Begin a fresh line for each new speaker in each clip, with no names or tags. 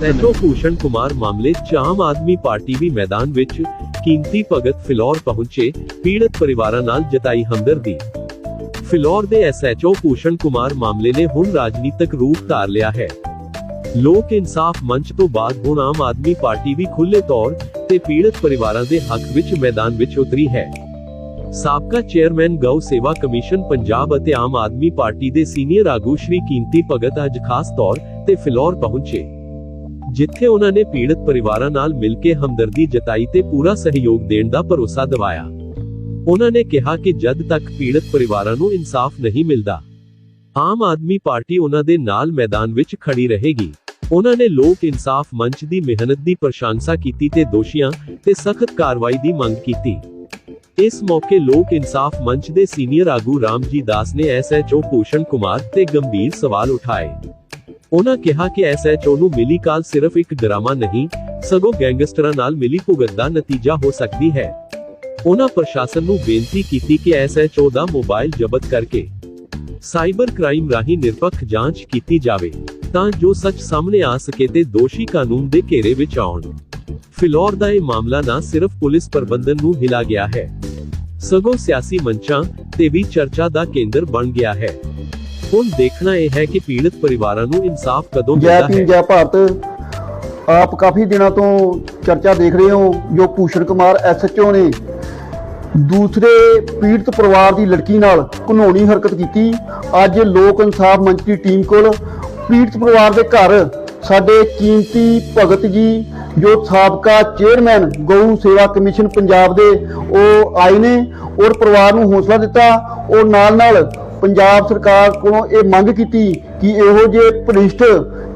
SHO Bhushan Kumar ਮਾਮਲੇ 'ਚ Aam Aadmi party ਵੀ ਮੈਦਾਨ ਵਿੱਚ ਕੀਮਤੀ ਭਗਤ ਫਿਲੌਰ ਪਹੁੰਚੇ, ਪੀੜਤ ਪਰਿਵਾਰਾਂ ਨਾਲ ਜਤਾਈ ਹਮਦਰਦੀ। ਫਿਲੌਰ ਦੇ ਐਸਐਚਓ ਭੂਸ਼ਣ ਕੁਮਾਰ ਮਾਮਲੇ ਨੇ ਹੁਣ ਰਾਜਨੀਤਿਕ ਰੂਪ ਧਾਰ ਲਿਆ ਹੈ। ਲੋਕ ਇਨਸਾਫ ਮੰਚ ਤੋਂ ਬਾਅਦ ਹੁਣ ਆਮ ਆਦਮੀ ਪਾਰਟੀ ਵੀ ਖੁੱਲੇ ਤੌਰ ਤੇ ਪੀੜਤ ਪਰਿਵਾਰਾਂ ਦੇ ਹੱਕ ਵਿੱਚ ਮੈਦਾਨ ਵਿੱਚ ਉਤਰੀ ਹੈ। ਸਾਬਕਾ ਚੇਅਰਮੈਨ ਗਊ ਸੇਵਾ ਕਮਿਸ਼ਨ ਪੰਜਾਬ ਅਤੇ ਆਮ ਆਦਮੀ ਪਾਰਟੀ ਦੇ ਸੀਨੀਅਰ ਆਗੂ ਸ਼੍ਰੀ ਕੀਮਤੀ ਭਗਤ ਅੱਜ ਖਾਸ ਤੌਰ ਤੇ ਫਿਲੌਰ ਪਹੁੰਚੇ। ਜਿੱਥੇ ਉਹਨਾਂ ਨੇ ਪੀੜਤ ਪਰਿਵਾਰਾਂ ਨਾਲ ਮਿਲ ਕੇ ਹਮਦਰਦੀ ਜਤਾਈ ਤੇ ਪੂਰਾ ਸਹਿਯੋਗ ਦੇਣ ਦਾ ਭਰੋਸਾ ਦਿਵਾਇਆ। ਉਹਨਾਂ ਨੇ ਕਿਹਾ ਕਿ ਜਦ ਤੱਕ ਪੀੜਤ ਪਰਿਵਾਰਾਂ ਨੂੰ ਇਨਸਾਫ ਨਹੀਂ ਮਿਲਦਾ, ਆਮ ਆਦਮੀ ਪਾਰਟੀ ਉਹਨਾਂ ਦੇ ਨਾਲ ਮੈਦਾਨ ਵਿੱਚ ਖੜੀ ਰਹੇਗੀ। ਉਹਨਾਂ ਨੇ ਲੋਕ ਇਨਸਾਫ ਮੰਚ ਦੀ ਮਿਹਨਤ ਦੀ ਪ੍ਰਸ਼ੰਸਾ ਕੀਤੀ ਤੇ ਦੋਸ਼ੀਆਂ ਤੇ ਸਖਤ ਕਾਰਵਾਈ ਦੀ ਮੰਗ ਕੀਤੀ। ਇਸ ਮੌਕੇ ਲੋਕ ਇਨਸਾਫ ਮੰਚ ਦੇ ਸੀਨੀਅਰ ਆਗੂ ਰਾਮਜੀ ਦਾਸ ਨੇ ਐਸਐਚਓ ਭੂਸ਼ਣ ਕੁਮਾਰ ਤੇ ਗੰਭੀਰ ਸਵਾਲ ਉਠਾਏ। ਉਹਨਾਂ ਕਿਹਾ ਕਿ ਐਸਐਚਓ ਨੂੰ ਮਿਲੀ ਕਾਲ ਸਿਰਫ ਇੱਕ ਡਰਾਮਾ ਨਹੀਂ, ਸਗੋਂ ਗੈਂਗਸਟਰਾਂ ਨਾਲ ਮਿਲੀ ਭੁਗਤ ਦਾ ਨਤੀਜਾ ਹੋ ਸਕਦੀ ਹੈ। ਉਹਨਾਂ ਪ੍ਰਸ਼ਾਸਨ ਨੂੰ ਬੇਨਤੀ ਕੀਤੀ ਕਿ ਐਸਐਚਓ ਦਾ ਮੋਬਾਈਲ ਜ਼ਬਤ ਕਰਕੇ ਸਾਈਬਰ ਕ੍ਰਾਈਮ ਰਾਹੀਂ ਨਿਰਪੱਖ ਜਾਂਚ ਕੀਤੀ ਜਾਵੇ, ਤਾਂ ਜੋ ਸੱਚ ਸਾਹਮਣੇ ਆ ਸਕੇ ਤੇ ਦੋਸ਼ੀ ਕਾਨੂੰਨ ਦੇ ਘੇਰੇ ਵਿੱਚ ਆਉਣ। ਫਿਲੌਰ ਦਾ ਇਹ ਮਾਮਲਾ ਨਾ ਸਿਰਫ ਪੁਲਿਸ ਪ੍ਰਬੰਧਨ ਨੂੰ ਹਿਲਾ ਗਿਆ ਹੈ, ਸਗੋਂ ਸਿਆਸੀ ਮੰਚਾਂ ਤੇ ਵੀ ਚਰਚਾ ਦਾ ਕੇਂਦਰ ਬਣ ਗਿਆ ਹੈ। ਹੁਣ ਦੇਖਣਾ ਇਹ ਹੈ ਕਿ ਪੀੜਤ ਪਰਿਵਾਰਾਂ ਨੂੰ ਇਨਸਾਫ ਕਦੋਂ
ਜੈ
ਮਿਲਦਾ
ਭੀਮ
ਹੈ?
ਜੈ ਭਾਰਤ। ਆਪ ਕਾਫੀ ਦਿਨਾਂ ਤੋਂ ਚਰਚਾ ਦੇਖ ਰਹੇ ਹੋ ਜੋ ਭੂਸ਼ਣ ਕੁਮਾਰ ਐਸਐਚਓ ਨੇ ਦੂਸਰੇ ਪੀੜਤ ਪਰਿਵਾਰ ਦੀ ਲੜਕੀ ਨਾਲ ਘਨੌਣੀ ਹਰਕਤ ਕੀਤੀ। ਅੱਜ ਲੋਕ ਇਨਸਾਫ ਮੰਚ ਦੀ ਟੀਮ ਕੋਲ ਪੀੜਤ ਪਰਿਵਾਰ ਦੇ ਘਰ ਸਾਡੇ ਕੀਮਤੀ ਭਗਤ ਜੀ ਜੋ ਸਾਬਕਾ ਚੇਅਰਮੈਨ ਗਊ ਸੇਵਾ ਕਮਿਸ਼ਨ ਪੰਜਾਬ ਦੇ ਉਹ ਆਏ ਨੇ ਔਰ ਪਰਿਵਾਰ ਨੂੰ ਹੌਸਲਾ ਦਿੱਤਾ। ਔਰ ਨਾਲ ਨਾਲ ਪੰਜਾਬ ਸਰਕਾਰ ਕੋਲੋਂ ਇਹ ਮੰਗ ਕੀਤੀ ਕਿ ਇਹੋ ਜਿਹੇ ਭ੍ਰਿਸ਼ਟ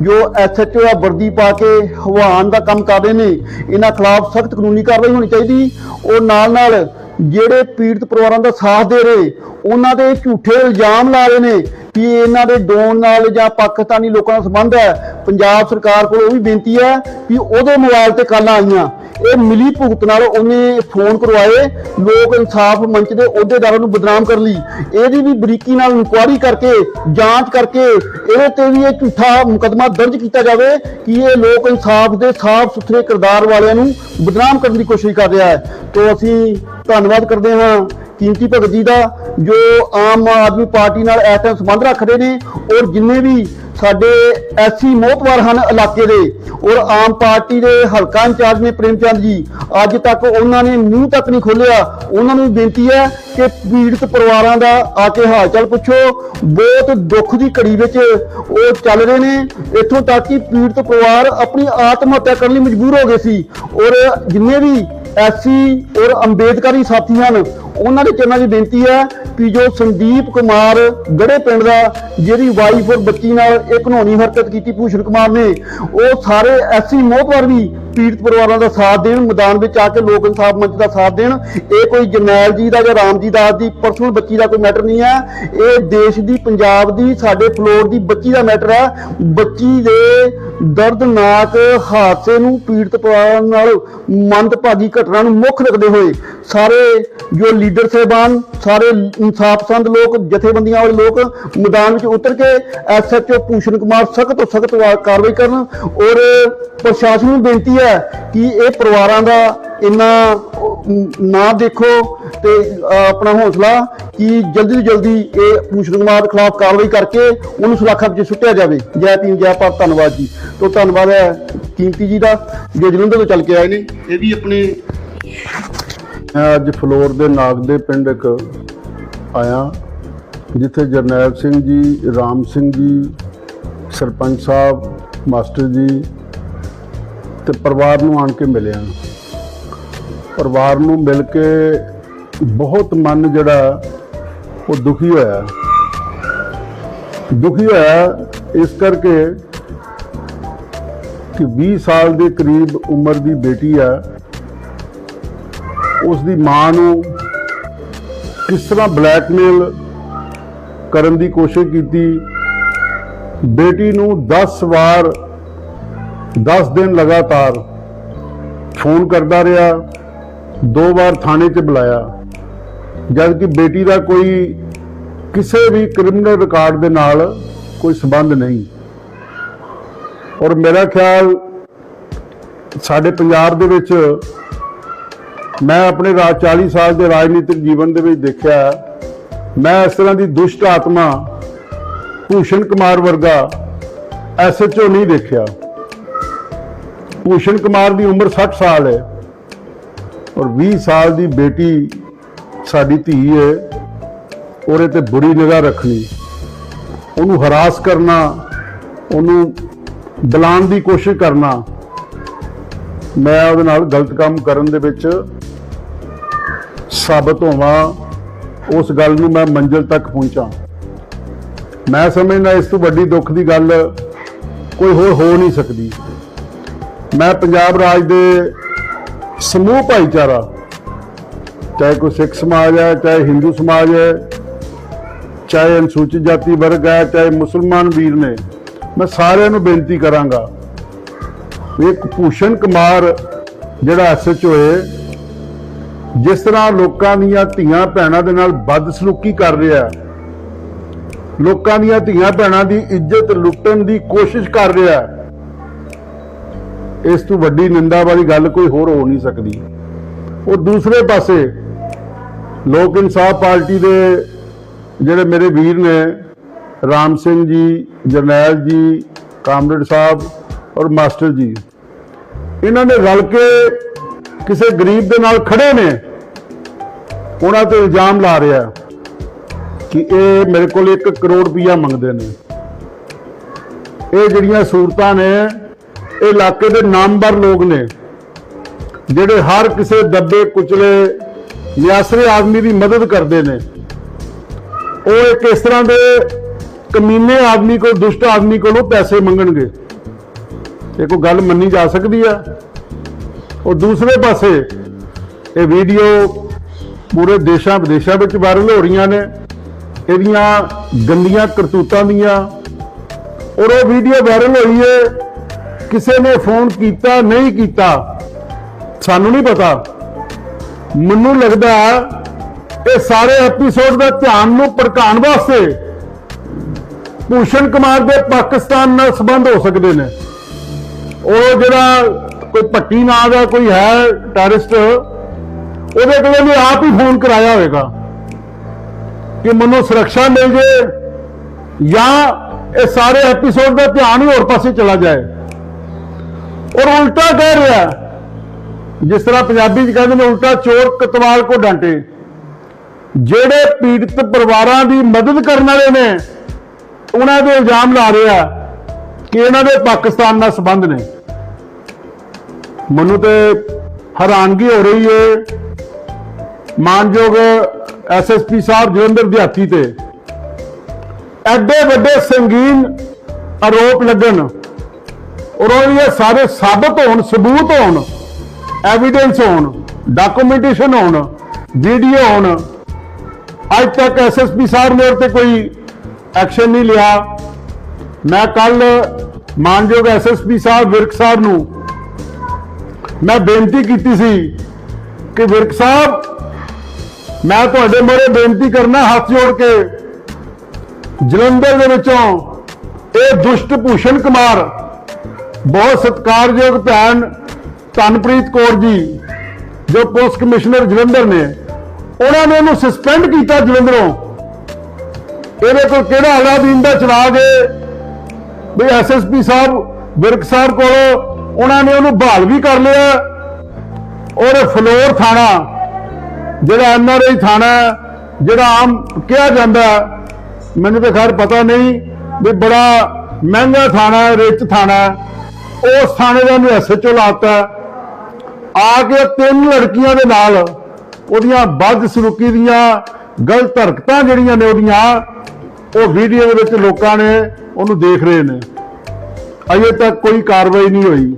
ਜੋ ਐਸਐਚਓ ਆ ਵਰਦੀ ਪਾ ਕੇ ਹਵਾਨ ਦਾ ਕੰਮ ਕਰ ਰਹੇ ਨੇ, ਇਹਨਾਂ ਖਿਲਾਫ ਸਖਤ ਕਾਨੂੰਨੀ ਕਾਰਵਾਈ ਹੋਣੀ ਚਾਹੀਦੀ। ਔਰ ਨਾਲ ਨਾਲ ਜਿਹੜੇ ਪੀੜਤ ਪਰਿਵਾਰਾਂ ਦਾ ਸਾਥ ਦੇ ਰਹੇ, ਉਹਨਾਂ ਦੇ ਝੂਠੇ ਇਲਜ਼ਾਮ ਲਾ ਰਹੇ ਨੇ ਕਿ ਇਹਨਾਂ ਦੇ ਡੋਨ ਨਾਲ ਜਾਂ ਪਾਕਿਸਤਾਨੀ ਲੋਕਾਂ ਦਾ ਸੰਬੰਧ ਹੈ। ਪੰਜਾਬ ਸਰਕਾਰ ਕੋਲ ਉਹ ਵੀ ਬੇਨਤੀ ਹੈ ਕਿ ਉਹਦੇ ਮੋਬਾਈਲ ਤੇ ਕਾਲਾਂ ਆਈਆਂ। ਇਹ ਮਿਲੀ ਭੁਗਤ ਨਾਲ ਉਹਨੇ ਫੋਨ ਕਰਵਾਏ, ਲੋਕ ਇਨਸਾਫ ਮੰਚ ਦੇ ਅਹੁਦੇਦਾਰਾਂ ਨੂੰ ਬਦਨਾਮ ਕਰ ਲਈ। ਇਹਦੀ ਵੀ ਬਰੀਕੀ ਨਾਲ ਇਨਕੁਆਇਰੀ ਕਰਕੇ, ਜਾਂਚ ਕਰਕੇ ਇਹਦੇ ਤੇ ਵੀ ਇਹ ਝੂਠਾ ਮੁਕਦਮਾ ਦਰਜ ਕੀਤਾ ਜਾਵੇ ਕਿ ਇਹ ਲੋਕ ਇਨਸਾਫ ਦੇ ਸਾਫ਼ ਸੁਥਰੇ ਕਿਰਦਾਰ ਵਾਲਿਆਂ ਨੂੰ ਬਦਨਾਮ ਕਰਨ ਦੀ ਕੋਸ਼ਿਸ਼ ਕਰ ਰਿਹਾ ਹੈ। ਤੋਂ ਅਸੀਂ ਧੰਨਵਾਦ ਕਰਦੇ ਹਾਂ ਕੀਮਤੀ ਭਗਤ ਜੀ ਦਾ, ਜੋ ਆਮ ਆਦਮੀ ਪਾਰਟੀ ਨਾਲ ਇਸ ਟਾਈਮ ਸੰਬੰਧ ਰੱਖਦੇ ਨੇ ਔਰ ਜਿੰਨੇ ਵੀ ਸਾਡੇ ਐਸੀ ਮੋਹਤਵਾਰ ਹਨ ਇਲਾਕੇ ਦੇ ਔਰ ਆਮ ਪਾਰਟੀ ਦੇ ਹਲਕਾ ਇੰਚਾਰਜ ਨੇ ਪ੍ਰੇਮ ਚੰਦ ਜੀ, ਅੱਜ ਤੱਕ ਉਹਨਾਂ ਨੇ ਮੂੰਹ ਤੱਕ ਨਹੀਂ ਖੋਲਿਆ ਉਹਨਾਂ ਨੂੰ ਬੇਨਤੀ ਹੈ ਕਿ ਪੀੜਤ ਪਰਿਵਾਰਾਂ ਦਾ ਆ ਕੇ ਹਾਲ ਚਾਲ ਪੁੱਛੋ। ਬਹੁਤ ਦੁੱਖ ਦੀ ਘੜੀ ਵਿੱਚ ਉਹ ਚੱਲ ਰਹੇ ਨੇ ਇੱਥੋਂ ਤੱਕ ਕਿ ਪੀੜਤ ਪਰਿਵਾਰ ਆਪਣੀ ਆਤਮ ਹੱਤਿਆ ਕਰਨ ਲਈ ਮਜਬੂਰ ਹੋ ਗਏ ਸੀ। ਔਰ ਜਿੰਨੇ ਵੀ ਐਸੀ ਔਰ ਅੰਬੇਦਕਰੀ ਸਾਥੀਆਂ ਹਨ ਉਹਨਾਂ ਦੇ ਚਰਨਾਂ 'ਚ ਬੇਨਤੀ ਹੈ ਕਿ ਜੋ ਸੰਦੀਪ ਕੁਮਾਰ ਗੜੇ ਪਿੰਡ ਦਾ ਜਿਹੜੀ ਵਾਈਫ ਔਰ ਬੱਚੀ ਨਾਲ ਇਹ ਘਨੌਣੀ ਹਰਕਤ ਕੀਤੀ ਭੂਸ਼ਣ ਕੁਮਾਰ ਨੇ, ਉਹ ਸਾਰੇ ਐਸੀ ਮੋਹਤਵਰ ਵੀ ਪੀੜਤ ਪਰਿਵਾਰਾਂ ਦਾ ਸਾਥ ਦੇਣ, ਮੈਦਾਨ ਵਿੱਚ ਆ ਕੇ ਲੋਕ ਇਨਸਾਫ ਮੰਚ ਦਾ ਸਾਥ ਦੇਣ, ਇਹ ਕੋਈ ਜਰਨੈਲ ਜੀ ਦਾ ਜਾਂ ਰਾਮ ਜੀ ਦਾਸ ਦੀ ਪਰਸਨਲ ਬੱਚੀ ਦਾ ਕੋਈ ਮੈਟਰ ਨਹੀਂ ਹੈ। ਇਹ ਦੇਸ਼ ਦੀ, ਪੰਜਾਬ ਦੀ, ਸਾਡੇ ਫਲੋਰ ਦੀ ਬੱਚੀ ਦਾ ਮੈਟਰ ਹੈ। ਬੱਚੀ ਦੇ ਦਰਦਨਾਕ ਹਾਦਸੇ ਨੂੰ ਪੀੜਤ ਪਰਿਵਾਰਾਂ ਨਾਲ ਮੰਦਭਾਗੀ ਘਟਨਾ ਨੂੰ ਮੁੱਖ ਰੱਖਦੇ ਹੋਏ ਸਾਰੇ ਜੋ ਲੀਡਰ ਸਹਿਬਾਨ, ਸਾਰੇ ਇਨਸਾਫ ਪਸੰਦ ਲੋਕ, ਜਥੇਬੰਦੀਆਂ ਵਾਲੇ ਲੋਕ ਮੈਦਾਨ ਵਿੱਚ ਉਤਰ ਕੇ ਐਸਐਚਓ ਭੂਸ਼ਣ ਕੁਮਾਰ ਸਖਤ ਤੋਂ ਸਖਤ ਕਾਰਵਾਈ ਕਰਨ ਔਰ ਪ੍ਰਸ਼ਾਸਨ ਨੂੰ ਬੇਨਤੀ ਹੈ ਕਿ ਇਹ ਪਰਿਵਾਰਾਂ ਦਾ ਇੰਨਾ ਨਾ ਦੇਖੋ ਤੇ ਆਪਣਾ ਹੌਸਲਾ ਕਿ ਜਲਦੀ ਤੋਂ ਜਲਦੀ ਇਹ ਭੂਸ਼ਣ ਖਿਲਾਫ ਕਾਰਵਾਈ ਕਰਕੇ ਉਹਨੂੰ ਸੁਰੱਖਿਆ ਵਿੱਚ ਸੁੱਟਿਆ ਜਾਵੇ। ਜੈ ਭੀਮ, ਜੈ ਭਾਰਤ, ਧੰਨਵਾਦ ਜੀ। ਤੋਂ ਧੰਨਵਾਦ ਹੈ ਕੀਮਤੀ ਜੀ ਦਾ, ਜੋ ਜਲੰਧਰ ਤੋਂ ਚੱਲ ਕੇ ਆਏ ਨੇ। ਇਹ ਵੀ ਆਪਣੇ
ਮੈਂ ਅੱਜ ਫਲੋਰ ਦੇ ਨਾਗ ਦੇ ਪਿੰਡ ਇੱਕ ਆਇਆ, ਜਿੱਥੇ ਜਰਨੈਲ ਸਿੰਘ ਜੀ, ਰਾਮ ਸਿੰਘ ਜੀ, ਸਰਪੰਚ ਸਾਹਿਬ, ਮਾਸਟਰ ਜੀ ਤੇ ਪਰਿਵਾਰ ਨੂੰ ਆਣ ਕੇ ਮਿਲਿਆ। ਪਰਿਵਾਰ ਨੂੰ ਮਿਲ ਕੇ ਬਹੁਤ ਮਨ ਜਿਹੜਾ, ਉਹ ਦੁਖੀ ਹੋਇਆ। ਦੁਖੀ ਹੋਇਆ ਇਸ ਕਰਕੇ ਕਿ 20 ਸਾਲ ਦੇ ਕਰੀਬ ਉਮਰ ਦੀ ਬੇਟੀ ਆ। ਉਸ ਦੀ ਮਾਂ ਨੂੰ ਕਿਸ ਤਰ੍ਹਾਂ ਬਲੈਕਮੇਲ ਕਰਨ ਦੀ ਕੋਸ਼ਿਸ਼ ਕੀਤੀ। ਬੇਟੀ ਨੂੰ 10 ਵਾਰ 10 ਦਿਨ ਲਗਾਤਾਰ ਫੋਨ ਕਰਦਾ ਰਿਹਾ, ਦੋ ਵਾਰ ਥਾਣੇ 'ਚ ਬੁਲਾਇਆ। ਜਦ ਕਿ ਬੇਟੀ ਦਾ ਕੋਈ ਕਿਸੇ ਵੀ ਕ੍ਰਿਮੀਨਲ ਰਿਕਾਰਡ ਦੇ ਨਾਲ ਕੋਈ ਸਬੰਧ ਨਹੀਂ। ਔਰ ਮੇਰਾ ਖਿਆਲ ਸਾਡੇ ਪੰਜਾਬ ਦੇ ਵਿੱਚ ਮੈਂ ਆਪਣੇ ਰਾਜ 40 ਸਾਲ ਦੇ ਰਾਜਨੀਤਿਕ ਜੀਵਨ ਦੇ ਵਿੱਚ ਦੇਖਿਆ, ਮੈਂ ਇਸ ਤਰ੍ਹਾਂ ਦੀ ਦੁਸ਼ਟ ਆਤਮਾ ਭੂਸ਼ਣ ਕੁਮਾਰ ਵਰਗਾ ਐਸਐਚਓ ਨਹੀਂ ਦੇਖਿਆ। ਭੂਸ਼ਣ ਕੁਮਾਰ ਦੀ ਉਮਰ 60 ਸਾਲ ਹੈ ਔਰ 20 ਸਾਲ ਦੀ ਬੇਟੀ ਸਾਡੀ ਧੀ ਹੈ। ਉਹਦੇ ਤੇ ਬੁਰੀ ਨਿਗਾਹ ਰੱਖਣੀ, ਉਹਨੂੰ ਹਰਾਸ ਕਰਨਾ, ਉਹਨੂੰ ਦਲਾਨ ਦੀ ਕੋਸ਼ਿਸ਼ ਕਰਨਾ, ਮੈਂ ਉਹਦੇ ਨਾਲ ਗਲਤ ਕੰਮ ਕਰਨ ਦੇ ਵਿੱਚ ਸਾਬਤ ਹੋਵਾਂ, ਉਸ ਗੱਲ ਨੂੰ ਮੈਂ ਮੰਜ਼ਿਲ ਤੱਕ ਪਹੁੰਚਾਂ। ਮੈਂ ਸਮਝਦਾ ਇਸ ਤੋਂ ਵੱਡੀ ਦੁੱਖ ਦੀ ਗੱਲ ਕੋਈ ਹੋਰ ਹੋ ਨਹੀਂ ਸਕਦੀ। ਮੈਂ ਪੰਜਾਬ ਰਾਜ ਦੇ ਸਮੂਹ ਭਾਈਚਾਰਾ, ਚਾਹੇ ਕੋਈ ਸਿੱਖ ਸਮਾਜ ਹੈ, ਚਾਹੇ ਹਿੰਦੂ ਸਮਾਜ ਹੈ, ਚਾਹੇ ਅਨੁਸੂਚਿਤ ਜਾਤੀ ਵਰਗ ਹੈ, ਚਾਹੇ ਮੁਸਲਮਾਨ ਵੀਰ ਨੇ, ਮੈਂ ਸਾਰਿਆਂ ਨੂੰ ਬੇਨਤੀ ਕਰਾਂਗਾ ਇੱਕ ਭੂਸ਼ਣ ਕੁਮਾਰ ਜਿਹੜਾ ਐਸਐਚਓ ਹੋਏ ਜਿਸ ਤਰ੍ਹਾਂ ਲੋਕਾਂ ਦੀਆਂ ਧੀਆਂ ਭੈਣਾਂ ਦੇ ਨਾਲ ਬਦਸਲੂਕੀ ਕਰ ਰਿਹਾ ਲੋਕਾਂ ਦੀਆਂ ਧੀਆਂ ਭੈਣਾਂ ਦੀ ਇੱਜ਼ਤ ਲੁੱਟਣ ਦੀ ਕੋਸ਼ਿਸ਼ ਕਰ ਰਿਹਾ ਇਸ ਤੋਂ ਵੱਡੀ ਨਿੰਦਾ ਵਾਲੀ ਗੱਲ ਕੋਈ ਹੋਰ ਹੋ ਨਹੀਂ ਸਕਦੀ। ਉਹ ਦੂਸਰੇ ਪਾਸੇ ਲੋਕ ਇਨਸਾਫ ਪਾਰਟੀ ਦੇ ਜਿਹੜੇ ਮੇਰੇ ਵੀਰ ਨੇ, ਰਾਮ ਸਿੰਘ ਜੀ, ਜਰਨੈਲ ਜੀ, ਕਾਮਰੇਡ ਸਾਹਿਬ ਔਰ ਮਾਸਟਰ ਜੀ, ਇਹਨਾਂ ਨੇ ਰਲ ਕੇ ਕਿਸੇ ਗਰੀਬ ਦੇ ਨਾਲ ਖੜੇ ਨੇ। ਉਹਨਾਂ ਤੇ ਇਲਜ਼ਾਮ ਲਾ ਰਿਹਾ ਕਿ ਇਹ ਮੇਰੇ ਕੋਲ 1 ਕਰੋੜ ਰੁਪਇਆ ਮੰਗਦੇ ਨੇ। ਇਹ ਜਿਹੜੀਆਂ ਸੂਰਤਾਂ ਨੇ ਇਹ ਇਲਾਕੇ ਦੇ ਨਾਮਵਰ ਲੋਕ ਨੇ, ਜਿਹੜੇ ਹਰ ਕਿਸੇ ਦੱਬੇ, ਕੁਚਲੇ ਨਿਆਸਰੇ ਆਦਮੀ ਦੀ ਮਦਦ ਕਰਦੇ ਨੇ। ਉਹ ਇੱਕ ਇਸ ਤਰ੍ਹਾਂ ਦੇ ਕਮੀਨੇ ਆਦਮੀ ਕੋਲ, ਦੁਸ਼ਟ ਆਦਮੀ ਕੋਲੋਂ ਪੈਸੇ ਮੰਗਣਗੇ। ਇਹ ਕੋਈ ਗੱਲ ਮੰਨੀ ਜਾ ਸਕਦੀ ਆ। ਉਹ ਦੂਸਰੇ ਪਾਸੇ ਇਹ ਵੀਡੀਓ ਪੂਰੇ ਦੇਸ਼ਾਂ, ਵਿਦੇਸ਼ਾਂ ਵਿੱਚ ਵਾਇਰਲ ਹੋ ਰਹੀਆਂ ਨੇ। ਇਹਦੀਆਂ ਗੰਦੀਆਂ ਕਰਤੂਤਾਂ ਦੀਆਂ। ਔਰ ਉਹ ਵੀਡੀਓ ਵਾਇਰਲ ਹੋਈ ਹੈ ਕਿਸੇ ਨੇ ਫੋਨ ਕੀਤਾ, ਨਹੀਂ ਕੀਤਾ, ਸਾਨੂੰ ਨਹੀਂ ਪਤਾ। ਮੈਨੂੰ ਲੱਗਦਾ ਇਹ ਸਾਰੇ ਐਪੀਸੋਡ ਦਾ ਧਿਆਨ ਨੂੰ ਭੜਕਾਉਣ ਵਾਸਤੇ ਭੂਸ਼ਣ ਕੁਮਾਰ ਦੇ ਪਾਕਿਸਤਾਨ ਨਾਲ ਸੰਬੰਧ ਹੋ ਸਕਦੇ ਨੇ। ਉਹ ਜਿਹੜਾ ਕੋਈ ਪੱਟੀ ਨਾਂ ਦਾ ਕੋਈ ਹੈ ਟੈਰਰਿਸਟ ਉਹਦੇ ਕੋਲ ਵੀ ਆਪ ਹੀ ਫੋਨ ਕਰਾਇਆ ਹੋਵੇਗਾ ਕਿ ਮੈਨੂੰ ਸੁਰੱਖਿਆ ਮਿਲ ਜੇ ਜਾਂ ਇਹ ਸਾਰੇ ਐਪੀਸੋਡ ਦਾ ਧਿਆਨ ਹੀ ਹੋਰ ਪਾਸੇ ਚਲਾ ਜਾਏ। ਔਰ ਉਲਟਾ ਕਹਿ ਰਿਹਾ ਜਿਸ ਤਰ੍ਹਾਂ ਪੰਜਾਬੀ ਚ ਕਹਿੰਦੇ ਨੇ ਉਲਟਾ ਚੋਰ ਕਤਵਾਲ ਕੋ ਡਾਂਟੇ। ਜਿਹੜੇ ਪੀੜਤ ਪਰਿਵਾਰਾਂ ਦੀ ਮਦਦ ਕਰਨ ਵਾਲੇ ਨੇ, ਉਹਨਾਂ ਦੇ ਇਲਜ਼ਾਮ ਲਾ ਰਿਹਾ ਕਿ ਇਹਨਾਂ ਦੇ ਪਾਕਿਸਤਾਨ ਨਾਲ ਸੰਬੰਧ ਨੇ। ਮੈਨੂੰ ਤੇ ਹੈਰਾਨਗੀ ਹੋ ਰਹੀ ਹੈ ਮਾਨਯੋਗ ਐਸਐਸਪੀ ਸਾਹਿਬ ਜਲੰਧਰ ਦਿਹਾਤੀ ਤੇ। ਐਡੇ ਵੱਡੇ ਸੰਗੀਨ ਆਰੋਪ ਲੱਗਣ ਔਰ ਉਹ ਇਹ ਸਾਰੇ ਸਾਬਤ ਹੋਣ, ਸਬੂਤ ਹੋਣ ਐਵੀਡੈਂਸ ਹੋਣ ਡਾਕੂਮੈਂਟੇਸ਼ਨ ਹੋਣ ਵੀਡੀਓ ਹੋਣ। ਅੱਜ ਤੱਕ ਐਸਐਸਪੀ ਸਾਹਿਬ ਨੇ ਉੱਤੇ ਕੋਈ ਐਕਸ਼ਨ ਨਹੀਂ ਲਿਆ। ਮੈਂ ਕੱਲ ਮਾਨਯੋਗ ਐਸਐਸਪੀ ਸਾਹਿਬ ਵਿਰਕ ਸਾਹਿਬ ਨੂੰ ਮੈਂ ਬੇਨਤੀ ਕੀਤੀ ਸੀ ਕਿ ਵਿਰਕ ਸਾਹਿਬ, ਮੈਂ ਤੁਹਾਡੇ ਮੋਰੇ ਬੇਨਤੀ ਕਰਨਾ, ਹੱਥ ਜੋੜ ਕੇ ਜਲੰਧਰ ਦੇ ਵਿੱਚੋਂ ਇਹ ਦੁਸ਼ਟ ਭੂਸ਼ਣ ਕੁਮਾਰ ਬਹੁਤ ਸਤਿਕਾਰਯੋਗ ਭੈਣ ਧਨਪ੍ਰੀਤ ਕੌਰ ਜੀ, ਜੋ ਪੁਲਿਸ ਕਮਿਸ਼ਨਰ ਜਲੰਧਰ ਨੇ। ਉਹਨਾਂ ਨੇ ਉਹਨੂੰ ਸਸਪੈਂਡ ਕੀਤਾ ਜਲੰਧਰੋਂ। ਇਹਦੇ ਕੋਲ ਕਿਹੜਾ ਅਲਾਦੀਨ ਦਾ ਚਲਾ ਗਏ ਵੀ ਐਸਐਸਪੀ ਸਾਹਿਬ ਵਿਰਕ ਸਾਹਿਬ ਕੋਲੋਂ ਉਹਨਾਂ ਨੇ ਉਹਨੂੰ ਬਹਾਲ ਵੀ ਕਰ ਲਿਆ। ਔਰ ਫਲੋਰ ਥਾਣਾ, ਜਿਹੜਾ ਐਨਆਰਆਈ ਥਾਣਾ ਜਿਹੜਾ ਆਮ ਕਿਹਾ ਜਾਂਦਾ ਮੈਨੂੰ ਤਾਂ ਖੈਰ ਪਤਾ ਨਹੀਂ ਵੀ ਬੜਾ ਮਹਿੰਗਾ ਥਾਣਾ ਹੈ, ਰਿਚ ਥਾਣਾ ਉਸ ਥਾਣੇ ਦਾ ਨੂੰ ਐਸਐਚਓ ਲਾਤਾ। ਆ ਕੇ ਤਿੰਨ ਲੜਕੀਆਂ ਦੇ ਨਾਲ ਉਹਦੀਆਂ ਵੱਧ ਸਲੂਕੀ ਦੀਆਂ ਗਲਤ ਹਰਕਤਾਂ ਜਿਹੜੀਆਂ ਨੇ ਉਹਦੀਆਂ, ਉਹ ਵੀਡੀਓ ਦੇ ਵਿੱਚ ਲੋਕਾਂ ਨੇ ਉਹਨੂੰ ਦੇਖ ਰਹੇ ਨੇ। ਅਜੇ ਤੱਕ ਕੋਈ ਕਾਰਵਾਈ ਨਹੀਂ ਹੋਈ।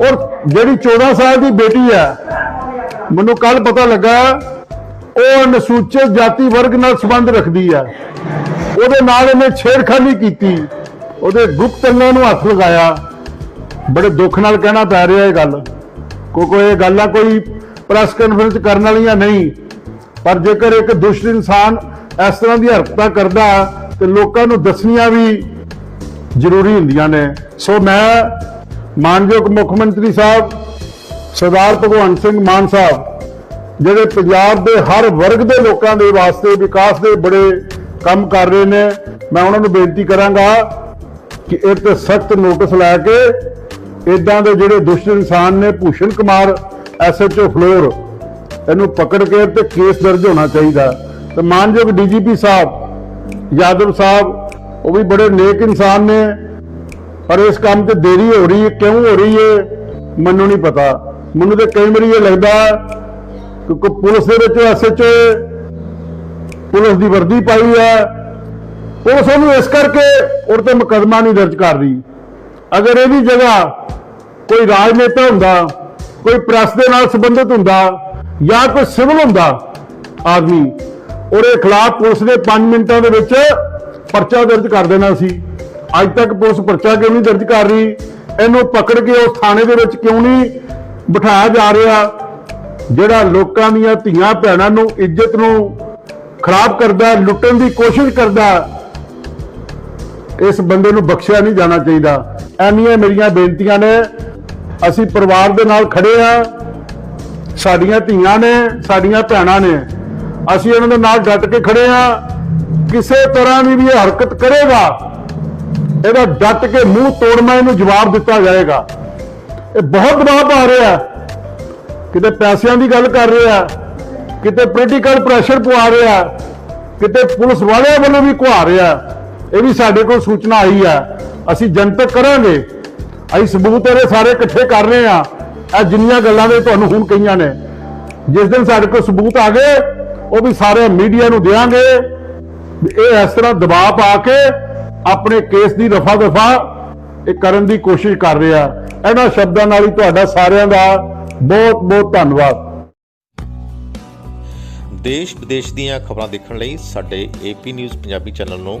ਔਰ ਜਿਹੜੀ 14 ਸਾਲ ਦੀ ਬੇਟੀ ਹੈ, ਮੈਨੂੰ ਕੱਲ ਪਤਾ ਲੱਗਾ, ਉਹ ਅਨੁਸੂਚਿਤ ਜਾਤੀ ਵਰਗ ਨਾਲ ਸੰਬੰਧ ਰੱਖਦੀ ਹੈ। ਉਹਦੇ ਨਾਲ ਇਹਨੇ ਛੇੜਖਾਨੀ ਕੀਤੀ। ਉਹਦੇ ਗੁਪਤ ਅੰਗਾਂ ਨੂੰ ਹੱਥ ਲਗਾਇਆ। ਬੜੇ ਦੁੱਖ ਨਾਲ ਕਹਿਣਾ ਪੈ ਰਿਹਾ ਇਹ ਗੱਲ। ਕਿਉਂਕਿ ਇਹ ਗੱਲ ਆ, ਕੋਈ ਪ੍ਰੈਸ ਕਾਨਫਰੰਸ ਕਰਨ ਵਾਲੀਆਂ ਨਹੀਂ। ਪਰ ਜੇਕਰ ਇੱਕ ਦੁਸ਼ਟ ਇਨਸਾਨ ਇਸ ਤਰ੍ਹਾਂ ਦੀ ਹਰਕਤਾਂ ਕਰਦਾ ਤੇ ਲੋਕਾਂ ਨੂੰ ਦੱਸਣੀਆਂ ਵੀ ਜ਼ਰੂਰੀ ਹੁੰਦੀਆਂ ਨੇ। ਸੋ ਮੈਂ ਮਾਨਯੋਗ ਮੁੱਖ ਮੰਤਰੀ ਸਾਹਿਬ, ਸਰਦਾਰ ਭਗਵੰਤ ਸਿੰਘ ਮਾਨ ਸਾਹਿਬ, ਜਿਹੜੇ ਪੰਜਾਬ ਦੇ ਹਰ ਵਰਗ ਦੇ ਲੋਕਾਂ ਦੇ ਵਾਸਤੇ ਵਿਕਾਸ ਦੇ ਬੜੇ ਕੰਮ ਕਰ ਰਹੇ ਨੇ, ਮੈਂ ਉਹਨਾਂ ਨੂੰ ਬੇਨਤੀ ਕਰਾਂਗਾ ਕਿ ਇਹ ਤੇ ਸਖਤ ਨੋਟਿਸ ਲੈ ਕੇ ਇਦਾਂ ਦੇ ਜਿਹੜੇ ਦੁਸ਼ਟ ਇਨਸਾਨ ਨੇ, ਭੂਸ਼ਣ ਕੁਮਾਰ ਐਸਐਚਓ ਫਲੋਰ, ਇਹਨੂੰ ਪਕੜ ਕੇ ਤੇ ਕੇਸ ਦਰਜ ਹੋਣਾ ਚਾਹੀਦਾ। ਤੇ ਮਾਨਯੋਗ ਡੀਜੀਪੀ ਸਾਹਿਬ, ਯਾਦਵ ਸਾਹਿਬ, ਉਹ ਵੀ ਬੜੇ ਨੇਕ ਇਨਸਾਨ ਨੇ, ਪਰ ਇਸ ਕੰਮ ਤੇ ਦੇਰੀ ਹੋ ਰਹੀ ਹੈ, ਕਿਉਂ ਹੋ ਰਹੀ ਹੈ, ਮੈਨੂੰ ਨਹੀਂ ਪਤਾ। ਮੈਨੂੰ ਤੇ ਕਈ ਵਾਰੀ ਇਹ ਲੱਗਦਾ ਕਿ ਕੋਈ ਪੁਲਿਸ ਦੇ ਵਿੱਚ ਐਸਐਚਓ ਪੁਲਿਸ ਦੀ ਵਰਦੀ ਪਾਈ ਹੈ। ਪੁਲਿਸ ਉਹਨੂੰ ਇਸ ਕਰਕੇ ਉਹਦੇ ਤੇ ਮੁਕੱਦਮਾ ਨਹੀਂ ਦਰਜ ਕਰ ਰਹੀ। ਅਗਰ ਇਹਦੀ ਜਗ੍ਹਾ ਕੋਈ ਰਾਜਨੇਤਾ ਹੁੰਦਾ, ਕੋਈ ਪ੍ਰੈਸ ਦੇ ਨਾਲ ਸੰਬੰਧਿਤ ਹੁੰਦਾ ਜਾਂ ਕੋਈ ਸਿਵਲ ਹੁੰਦਾ ਆਦਮੀ ਉਹਦੇ ਖਿਲਾਫ ਪੁਲਿਸ ਨੇ 5 ਮਿੰਟਾਂ ਦੇ ਵਿੱਚ ਪਰਚਾ ਦਰਜ ਕਰ ਦੇਣਾ ਸੀ। ਅੱਜ ਤੱਕ ਪੁਲਿਸ ਪਰਚਾ ਕਿਉਂ ਨਹੀਂ ਦਰਜ ਕਰ ਰਹੀ? ਇਹਨੂੰ ਪਕੜ ਕੇ ਉਸ ਥਾਣੇ ਦੇ ਵਿੱਚ ਕਿਉਂ ਨਹੀਂ ਬਿਠਾਇਆ ਜਾ ਰਿਹਾ? ਜਿਹੜਾ ਲੋਕਾਂ ਦੀਆਂ ਧੀਆਂ ਭੈਣਾਂ ਨੂੰ ਇੱਜ਼ਤ ਨੂੰ ਖਰਾਬ ਕਰਦਾ, ਲੁੱਟਣ ਦੀ ਕੋਸ਼ਿਸ਼ ਕਰਦਾ, ਇਸ ਬੰਦੇ ਨੂੰ ਬਖਸ਼ਿਆ ਨਹੀਂ ਜਾਣਾ ਚਾਹੀਦਾ। ਐਨੀਆਂ ਮੇਰੀਆਂ ਬੇਨਤੀਆਂ ਨੇ। ਅਸੀਂ ਪਰਿਵਾਰ ਦੇ ਨਾਲ ਖੜੇ ਆ ਸਾਡੀਆਂ ਧੀਆਂ ਨੇ, ਸਾਡੀਆਂ ਭੈਣਾਂ ਨੇ। ਅਸੀਂ ਇਹਨਾਂ ਦੇ ਨਾਲ ਡਟ ਕੇ ਖੜੇ ਆ ਕਿਸੇ ਤਰ੍ਹਾਂ ਦੀ ਵੀ ਇਹ ਹਰਕਤ ਕਰੇਗਾ, ਇਹਦਾ ਡਟ ਕੇ ਮੂੰਹ ਤੋੜਨਾ ਇਹਨੂੰ ਜਵਾਬ ਦਿੱਤਾ ਜਾਏਗਾ। ਇਹ ਬਹੁਤ ਦਬਾਅ ਪਾ ਰਿਹਾ। ਕਿਤੇ ਪੈਸਿਆਂ ਦੀ ਗੱਲ ਕਰ ਰਿਹਾ, ਕਿਤੇ ਪੋਲੀਟੀਕਲ ਪ੍ਰੈਸ਼ਰ ਪਵਾ ਰਿਹਾ, ਕਿਤੇ ਪੁਲਿਸ ਵਾਲਿਆਂ ਵੱਲੋਂ ਵੀ ਕੁਹਾ ਰਿਹਾ। ਇਹ ਵੀ ਸਾਡੇ ਕੋਲ ਸੂਚਨਾ ਆਈ ਹੈ। ਅਸੀਂ ਜਨਤਕ ਕਰਾਂਗੇ। ਅਸੀਂ ਸਬੂਤ ਇਹਦੇ ਸਾਰੇ ਇਕੱਠੇ ਕਰ ਰਹੇ ਆ ਇਹ ਜਿੰਨੀਆਂ ਗੱਲਾਂ ਦੇ ਤੁਹਾਨੂੰ ਹੁਣ ਕਹੀਆਂ ਨੇ। ਜਿਸ ਦਿਨ ਸਾਡੇ ਕੋਲ ਸਬੂਤ ਆ ਗਏ, ਉਹ ਵੀ ਸਾਰੇ ਮੀਡੀਆ ਨੂੰ ਦੇਵਾਂਗੇ ਇਹ ਇਸ ਤਰ੍ਹਾਂ ਦਬਾਅ ਪਾ ਕੇ ਆਪਣੇ ਕੇਸ ਦੀ ਰਫਾ ਦਫਾ ਇਹ ਕਰਨ ਦੀ ਕੋਸ਼ਿਸ਼ ਕਰ ਰਿਹਾ ਇਹਨਾਂ ਸ਼ਬਦਾਂ ਨਾਲ ਹੀ ਤੁਹਾਡਾ ਸਾਰਿਆਂ ਦਾ ਬਹੁਤ ਬਹੁਤ ਧੰਨਵਾਦ।
ਦੇਸ਼ ਵਿਦੇਸ਼ ਦੀਆਂ ਖਬਰਾਂ ਦੇਖਣ ਲਈ ਸਾਡੇ ਏਪੀ ਨਿਊਜ਼ ਪੰਜਾਬੀ ਚੈਨਲ ਨੂੰ